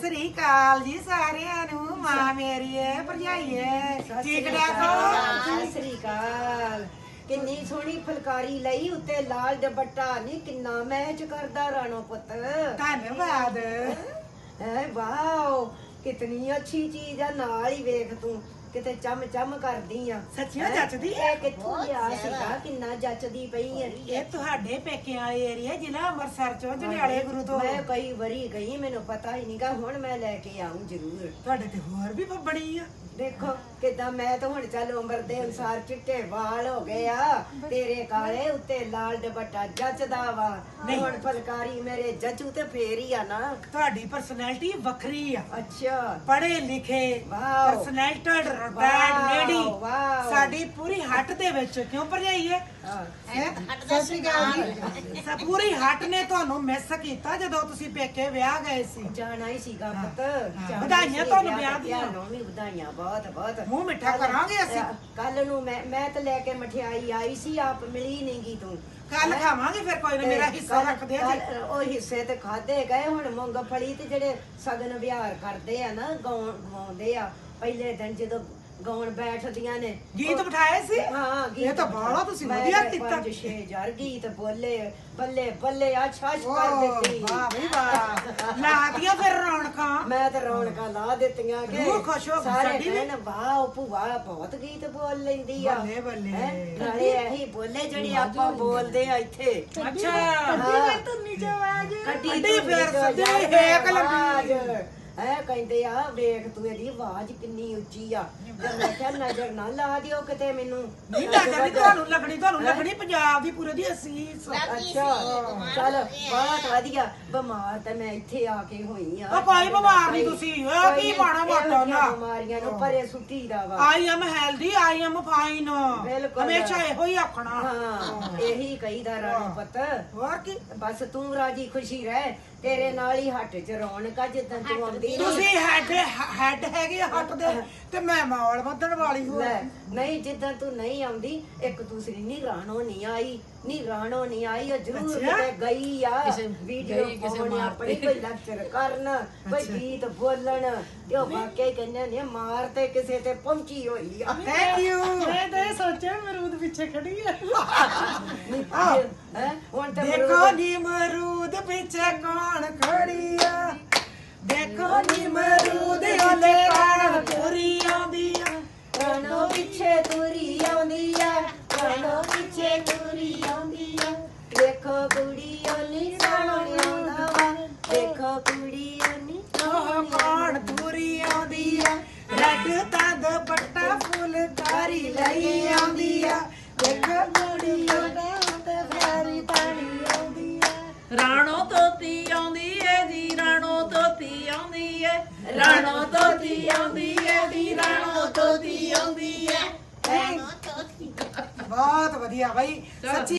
ਸ੍ਰੀ ਅਕਾਲ ਜੀ ਸਾਰਿਆਂ ਨੂੰ ਮਾਂ ਮੇਰੀ ਏ ਭਰਜਾਈ ਏ ਠੀਕ ਠਾਕ ਸਤਿ ਸ੍ਰੀ ਅਕਾਲ। ਕਿੰਨੀ ਸੋਹਣੀ ਫੁਲਕਾਰੀ ਲਈ ਉੱਤੇ ਲਾਲ ਦੁਪੱਟਾ। ਨਹੀਂ ਕਿੰਨਾ ਮੈਚ ਕਰਦਾ ਰਾਣੋ ਪੁੱਤ। ਧੰਨਵਾਦ। ਐ ਵਾਓ ਕਿਤਨੀ ਅੱਛੀ ਚੀਜ਼ ਆ। ਨਾਲ ਹੀ ਵੇਖ ਤੂੰ। ਕਿਤੇ ਚਮ ਚਮ ਕਰਦੀ ਆ। ਸੱਚੀਓ ਹੈਂ? ਜੱਚਦੀ ਇਹ ਕਿੱਥੋਂ ਲਿਆ ਸੀਗਾ ਕਿੰਨਾ ਜੱਚਦੀ ਪਈ ਹੈ ਇਹ ਤੁਹਾਡੇ ਪੇਕਿਆਂ ਵਾਲੇ ਏਰੀਆ ਜ਼ਿਲ੍ਹਾ ਅੰਮ੍ਰਿਤਸਰ ਚੋਂ ਜੰਡਿਆਲੇ ਗੁਰੂ ਤੋਂ ਮੈਂ ਕਈ ਵਾਰੀ ਗਈ ਮੈਨੂੰ ਪਤਾ ਹੀ ਨਹੀਂਗਾ ਹੁਣ ਮੈਂ ਲੈ ਕੇ ਆਉਂ ਜ਼ਰੂਰ। ਤੁਹਾਡੇ ਤੇ ਹੋਰ ਵੀ ਬਣੀ ਆ। ਦੇਖੋ ਕਿਦਾਂ ਮੈਂ ਤਾਂ ਹੁਣ ਚੱਲ ਉਮਰ ਦੇ ਅਨਸਾਰ ਚਿੱਟੇ ਵਾਲ ਹੋ ਗਏ ਆ ਤੇਰੇ ਕਾਲੇ ਉੱਤੇ ਲਾਲ ਦੁਪੱਟਾ ਜੱਚਦਾ ਵਾ ਨਹੀਂ। ਹੁਣ ਫਲਕਾਰੀ ਮੇਰੇ ਜੱਜੂ ਤੇ ਫੇਰ ਹੀ ਆ ਨਾ ਤੁਹਾਡੀ ਪਰਸਨੈਲਿਟੀ ਵੱਖਰੀ ਆ ਅੱਛਾ ਪੜ੍ਹੇ ਲਿਖੇ ਵਾਓ। ਪਰਸਨੈਲਿਟਡ ਰਬੈਡ ਵਾਓ, ਲੇਡੀ ਵਾਓ। ਸਾਡੀ ਪੂਰੀ ਹੱਟ ਦੇ ਵਿੱਚ ਕਿਉਂ ਭਰਜਾਈਏ ਹਾਂ। ਸਤਿ ਸ਼੍ਰੀ ਅਕਾਲ ਜੀ ਸਾ ਪੂਰੀ ਹੱਟ ਨੇ ਤੁਹਾਨੂੰ ਮਿਸ ਕੀਤਾ ਜਦੋਂ ਤੁਸੀਂ ਪੇਕੇ ਵਿਆਹ ਗਏ ਸੀ ਜਾਣਾ ਹੀ ਸੀਗਾ ਹਾਂ, ਪੁੱਤ ਹਾਂ। ਜਾਣਾ ਵਧਾਈਆਂ ਸੀ, ਤੁਹਾਨੂੰ ਵਿਆਹ ਦੀਆਂ। ਤੁਹਾਨੂੰ ਵੀ ਵਧਾਈਆਂ ਬਹੁਤ ਬਹੁਤ ਮੂੰਹ ਮਿੱਠਾ ਕਰਾਂਗੇ ਅਸੀਂ। ਕੱਲ ਨੂੰ ਮੈਂ ਮੈਂ ਤਾਂ ਲੈ ਕੇ ਮਠਿਆਈ ਆਈ ਸੀ ਆਪ ਮਿਲੀ ਨਹੀਂਗੀ ਤੂੰ। ਕੱਲ? ਖਾਵਾਂਗੇ ਫਿਰ ਕੋਈ ਨਾ ਮੇਰਾ ਹਿੱਸਾ ਰੱਖ ਦਿਆ ਜੀ। ਉਹ ਹਿੱਸੇ ਤੇ ਖਾਦੇ ਗਏ ਹੁਣ ਮੂੰਗਫਲੀ ਤੇ ਜਿਹੜੇ ਸਗਨ ਵਿਹਾਰ ਕਰਦੇ ਆ ਨਾ ਗਾਉਣ ਗਾਉਂਦੇ ਆ ਪਹਿਲੇ ਦਿਨ ਜਦੋਂ ਗਾਉਣ ਬੈਠਦੀਆਂ ਨੇ ਗੀਤ ਬਿਠਾਏ ਸੀ? ਹਾਂ ਇਹ ਤਾਂ ਬਾਹਲਾ ਤੁਸੀਂ ਵਧੀਆ ਕੀਤਾ। ਪੰਜ ਛੇ ਹਜ਼ਾਰ ਗੀਤ ਬੋਲੇ ਬੱਲੇ ਬੱਲੇ ਆ ਛਾਛ ਕਰ ਦਿੱਤੀ। ਵਾਹ ਬਈ ਵਾਹ। ਰੌਣਕਾਂ ਮੈਂ ਤੇ ਰੌਣਕਾਂ ਲਾ ਦਿੱਤੀਆਂ ਕਿ ਰੂਹ ਖੁਸ਼ ਹੋ ਗਈ ਸਾਰੇ ਸਾਡੀ ਵੀ। ਕਹਿਣ ਵਾਹ ਭੂਆ ਬਹੁਤ ਗੀਤ ਬੋਲ ਲੈਂਦੀ ਆ ਬੱਲੇ, ਬੱਲੇ। ਹੈਂ? ਨਾਲੇ ਇਹੀ ਬੋਲੇ ਜਿਹੜੇ ਆਪਾਂ ਬੋਲਦੇ ਆ ਇੱਥੇ ਅੱਛਾ ਕੱਢੀ ਕੱਢੀ ਫਿਰ ਸੱਜੇ ਹੇਕ ਆਵਾਜ਼। ਲੰਬੀ ਐ ਕਹਿੰਦੇ ਆ ਵੇਖ ਤੂੰ ਇਹਦੀ ਆਵਾਜ਼ ਕਿੰਨੀ ਉੱਚੀ ਆ। ਤੇ ਮੈਂ ਕਿਹਾ ਨਜ਼ਰ ਨਾ ਲਾ ਦਿਓ ਕਿਤੇ ਮੈਨੂੰ। ਨਹੀਂ ਨਹੀਂ ਤੁਹਾਨੂੰ ਲੱਗਣੀ ਤੁਹਾਨੂੰ ਲੱਗਣੀ ਪੰਜਾਬ ਦੀ ਪੂਰੇ ਦੀ ਅਸੀਸ ਅੱਛਾ ਚੱਲ ਬਹੁਤ ਵਧੀਆ। ਬਿਮਾਰ ਤਾਂ ਮੈਂ ਇੱਥੇ ਆ ਕੇ ਹੋਈ ਆ। ਉਹ ਕੋਈ ਬਿਮਾਰ ਨਹੀਂ ਤੁਸੀਂ, ਕੋਈ ਕੀ ਮਾੜਾ ਮੋਟਾ ਨਾ। ਬਿਮਾਰੀਆਂ ਨੂੰ ਪਰੇ ਸੁੱਟੀ ਦਾ ਵਾ। I am healthy I am fine ਬਿਲਕੁਲ। ਹਮੇਸ਼ਾ ਇਹੋ ਹੀ ਆਖਣਾ। ਹਾਂ ਇਹੀ ਕਹੀਦਾ ਰਾਣੋ ਪੁੱਤ। ਹੋਰ ਕੀ? ਬਸ ਤੂੰ ਰਾਜੀ ਖੁਸ਼ੀ ਰਹਿ ਤੇਰੇ ਨਾਲ ਹੀ ਹੱਟ ਚ ਰੌਣਕ ਆ ਜਿੱਦਾਂ ਤੂੰ ਆਉਂਦੀ। ਤੁਸੀਂ ਹੈਡ ਹੈਡ ਹੈਗੇ ਆ ਹੱਟ ਦੇ ਤੇ ਮੈਂ ਮੌਲ ਵੱਧਣ ਵਾਲੀ ਹੋ ਲੈ ਨਹੀਂ ਜਿੱਦਾਂ ਤੂੰ ਨਹੀਂ ਆਉਂਦੀ ਇੱਕ ਦੂਸਰੀ ਨਹੀਂ ਰਾਣੋ ਨਹੀਂ ਆਈ ਨਹੀਂ ਰਾਣੋ ਨਹੀਂ ਆਈ ਉਹ ਜ਼ਰੂਰ। ਕਿਤੇ ਗਈ ਆ। ਵੀਡੀਓ ਪਾਉਣ ਆਪਣੀ ਕੋਈ ਲੈਕਚਰ ਕਰਨ ਕੋਈ ਗੀਤ ਬੋਲਣ ਤੇ ਉਹ ਵਾਕਿਆ ਕਹਿੰਦੇ ਨੇ ਮਾਰ ਤੇ ਕਿਸੇ ਤੇ ਪਹੁੰਚੀ ਹੋਈ ਆ। ਥੈਂਕ ਯੂ ਮੈਂ ਤਾਂ ਇਹ ਸੋਚਿਆ ਮਰੂਦ ਪਿੱਛੇ ਖੜੀ ਆ। ਹੈ ਹੁਣ ਤੇ ਦੇਖੋ ਮਰੂਦ- ਨੀ ਮਰੂਦ ਪਿੱਛੇ ਕੌਣ ਖੜੀ ਆ। ਦੇਖੋ ਨੀ ਮਰੂਦ ਉਹਲੇ ਕੌਣ ਤੁਰੀ ਆਉਂਦੀ ਆ। ਰਾਣੋ ਪਿੱਛੇ ਤੁਰੀ ਆਉਂਦੀ ਆ ਰਾਣੋ ਪਿੱਛੇ ਤੁਰੀ ਆਉਂਦੀ ਆ। ਦੇਖੋ ਕੁੜੀ ਓਨੀ ਸੋਹਣੀ ਆਉਂਦਾ ਵਾ ਦੇਖੋ ਕੁੜੀ ਓਨੀ ਉਹ ਕੌਣ ਤੁਰੀ ਆਉਂਦੀ ਆ ਰੱਡ ਤਾਂ ਦੁਪੱਟਾ ਫੁਲਕਾਰੀ ਲਈ ਆਉਂਦੀ ਆ। ਦੇਖੋ ਕੁੜੀ ਉਹਦਾ ਤੇ ਫੈਰੀ ਪਾਣੀ ਆਉਂਦੀ ਆ। ਰਾਣੋ ਤੋਤੀ ਰਾਣੋ ਆਉਂਦੀ ਏ, ਰਾਣੋ ਧੋਤੀ ਆਉਂਦੀ ਏ ਦੀ ਰਾਣੋ ਧੋਤੀ ਆਉਂਦੀ ਏ। ਬਹੁਤ ਵਧੀਆ ਬਾਈ। ਸੱਚੀ